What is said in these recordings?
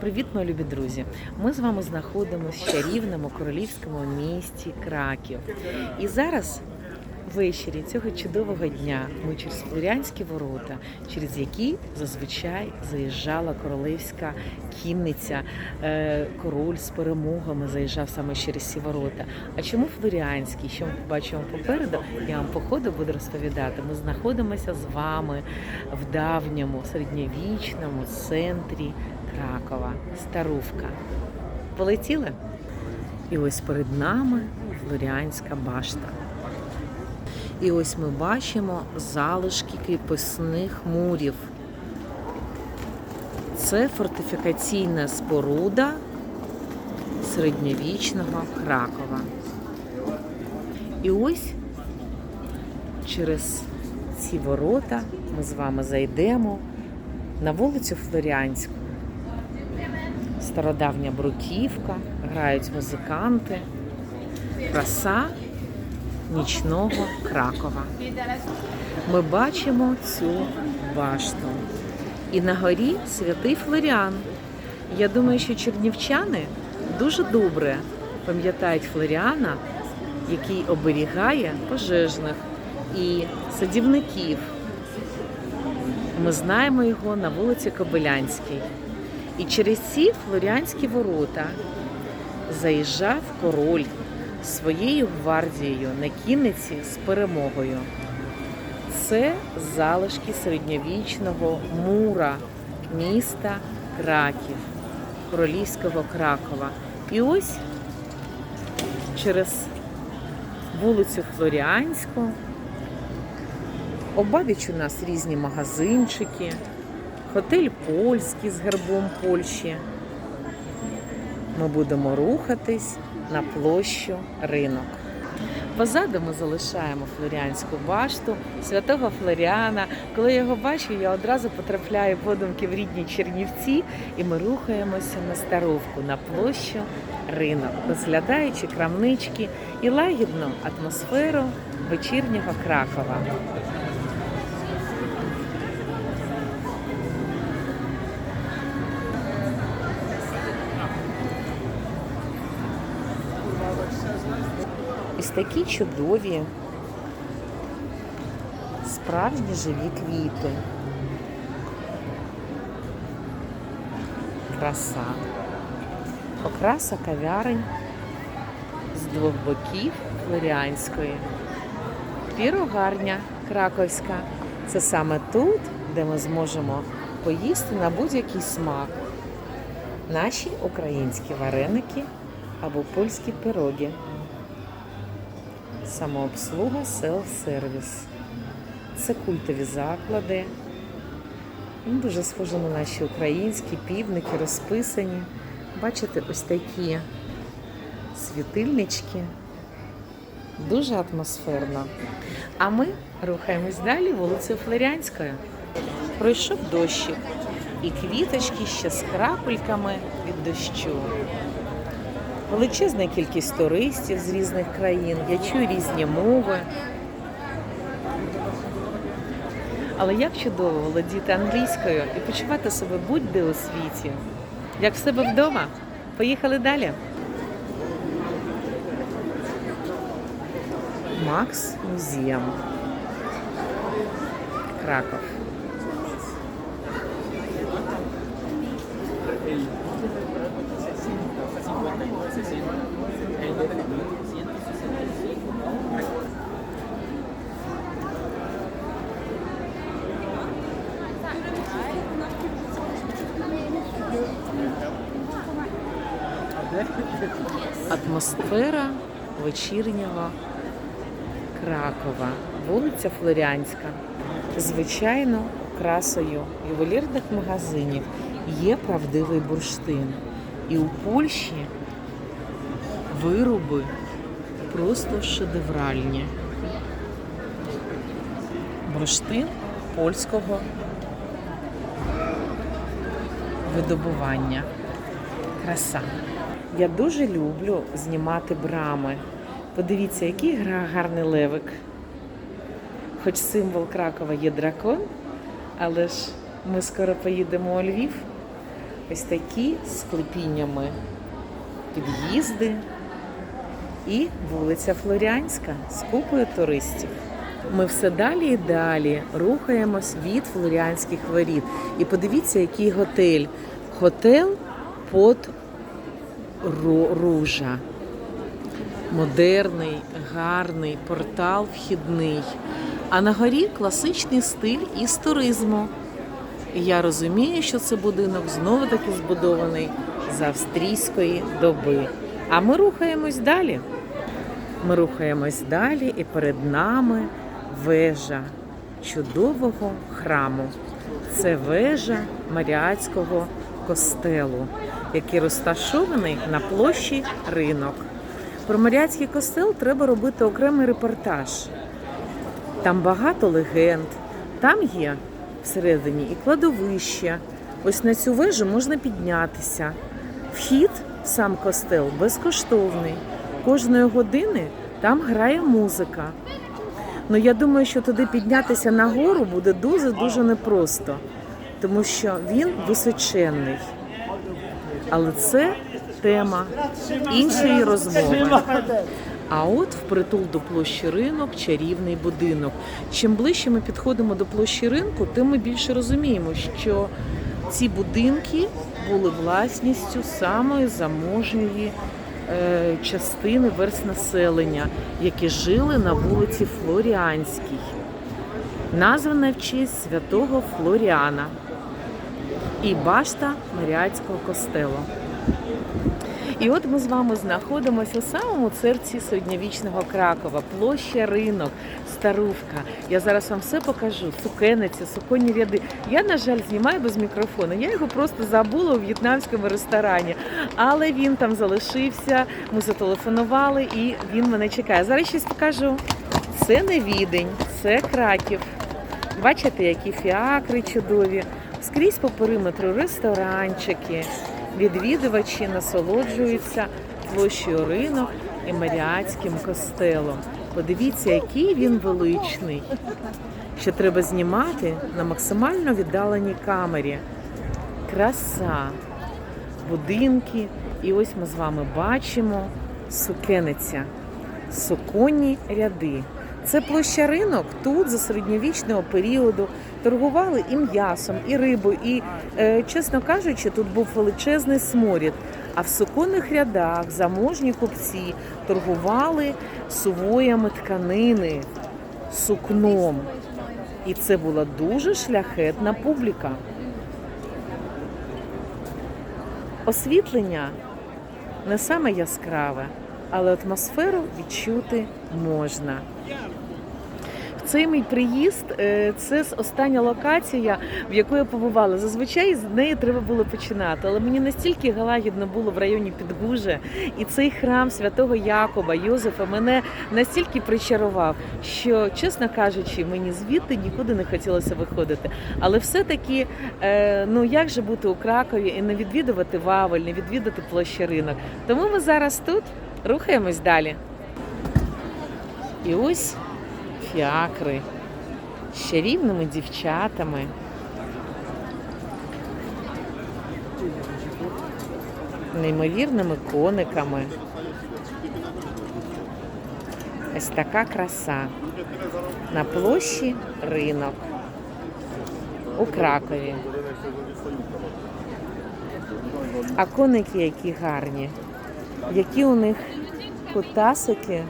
Привіт, мої любі друзі! Ми з вами знаходимося в чарівному королівському місті Краків. І зараз ввечері цього чудового дня ми через Флоріанські ворота, через які зазвичай заїжджала королевська кінниця, Е, король з перемогами заїжджав саме через ці ворота. А чому Флоріанський? Що ми побачимо попереду? Я вам по ходу буду розповідати. Ми знаходимося з вами в давньому середньовічному центрі Кракова, Старувка. Полетіли? І ось перед нами Флоріанська башта. І ось ми бачимо залишки кріпосних мурів. Це фортифікаційна споруда середньовічного Кракова. І ось через ці ворота ми з вами зайдемо на вулицю Флоріанську. Стародавня бруківка, грають музиканти, краса нічного Кракова. Ми бачимо цю башту. І на горі святий Флоріан. Я думаю, що чернівчани дуже добре пам'ятають Флоріана, який оберігає пожежних і садівників. Ми знаємо його на вулиці Кобилянській. І через ці флоріанські ворота заїжджав король своєю гвардією на кінниці з перемогою. Це залишки середньовічного мура міста Краків, королівського Кракова. І ось через вулицю Флоріанську обабіч у нас різні магазинчики, готель польський з гербом Польщі. Ми будемо рухатись на площу ринок. Позаду ми залишаємо Флоріанську башту, святого Флоріана. Коли я його бачу, я одразу потрапляю подумки в рідні Чернівці, і ми рухаємося на старовку, на площу ринок, розглядаючи крамнички і лагідну атмосферу вечірнього Кракова. Ось такі чудові, справжні живі квіти. Краса. Окраса кав'ярень з двох боків Флоріанської. Пірогарня Краковська. Це саме тут, де ми зможемо поїсти на будь-який смак. Наші українські вареники або польські пироги самообслуга селф-сервіс. Це культові заклади. Дуже схожі на наші українські півники, розписані. Бачите, ось такі світильнички. Дуже атмосферно. А ми рухаємось далі вулицею Флоріанською. Пройшов дощик і квіточки ще з крапельками від дощу. Величезна кількість туристів з різних країн. Я чую різні мови. Але як чудово володіти англійською і почувати себе будь-де у світі. Як в себе вдома. Поїхали далі. Макс Музеєм. Краков. Атмосфера вечірнього Кракова, вулиця Флоріанська. Звичайно, красою ювелірних магазинів є правдивий бурштин. І у Польщі вироби просто шедевральні. Бурштин польського видобування. Краса. Я дуже люблю знімати брами. Подивіться, який гарний левик. Хоч символ Кракова є дракон, але ж ми скоро поїдемо у Львів. ось такі з клепіннями під'їзди і вулиця Флоріанська з купою туристів. Ми все далі і далі рухаємось від Флоріанських воріт. І подивіться, який готель. Готел под Ружа. Модерний, гарний портал вхідний. А на горі класичний стиль із туризму. Я розумію, що це будинок знову таки збудований з австрійської доби. А ми рухаємось далі. Ми рухаємось далі, і перед нами вежа чудового храму. Це вежа Маріатського костелу, який розташований на площі ринок. Про Маріатський костел треба робити окремий репортаж. Там багато легенд. Там є всередині і кладовище. Ось на цю вежу можна піднятися. Вхід сам костел безкоштовний. Кожної години там грає музика. Ну я думаю, що туди піднятися на гору буде дуже дуже непросто, тому що він височенний. Але це тема іншої розмови. А от впритул до площі ринок чарівний будинок. Чим ближче ми підходимо до площі ринку, тим ми більше розуміємо, що ці будинки були власністю самої заможньої частини верст населення, які жили на вулиці Флоріанській, названа в честь святого Флоріана і башта Маріатського костелу. І от ми з вами знаходимося у самому серці середньовічного Кракова, площа ринок, старувка. Я зараз вам все покажу. Сукениця, суконні ряди. Я, на жаль, знімаю без мікрофона. Я його просто забула у в'єтнамському ресторані, але він там залишився. Ми зателефонували і він мене чекає. Зараз щось покажу. Це не відень, це краків. Бачите, які фіакри чудові. Скрізь по периметру ресторанчики. Відвідувачі насолоджуються площею ринок і Маріатським костелом. Подивіться, який він величний. Що треба знімати на максимально віддаленій камері. Краса, будинки. І ось ми з вами бачимо сукениця, суконні ряди. Це площа ринок. Тут за середньовічного періоду торгували і м'ясом, і рибою, і, е, чесно кажучи, тут був величезний сморід. А в суконних рядах заможні купці торгували сувоями тканини, сукном. І це була дуже шляхетна публіка. Освітлення не саме яскраве, але атмосферу відчути можна. Цей мій приїзд е, це остання локація, в яку я побувала. Зазвичай з неї треба було починати, але мені настільки галагідно було в районі Підгужа, і цей храм святого Якоба, Йозефа мене настільки причарував, що, чесно кажучи, мені звідти нікуди не хотілося виходити. Але все-таки, е, ну як же бути у Кракові і не відвідувати Вавель, не відвідати площі ринок. Тому ми зараз тут рухаємось далі. І ось фіакри з чарівними дівчатами. Неймовірними кониками. Ось така краса на площі ринок у Кракові. А коники які гарні, які у них кутасики.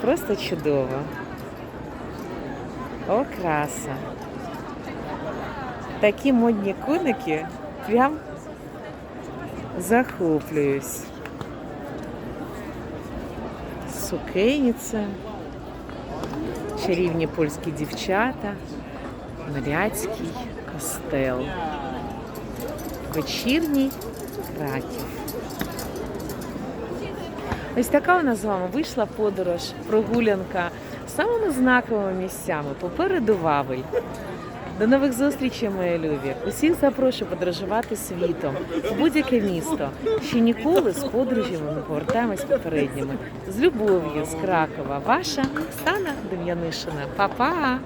Просто чудово. О, краса. Такі модні коники прям захоплююсь. Сукеніця, чарівні польські дівчата, Маріатський костел. Вечірній Краків. Ось така у нас з вами вийшла подорож, прогулянка самими знаковими місцями. Попереду Вавель. До нових зустрічей, мої любі. Усіх запрошую подорожувати світом в будь-яке місто. Ще ніколи з подорожями ми повертаємось попередніми. З любов'ю з Кракова. Ваша Оксана Дем'янишина. Па-па!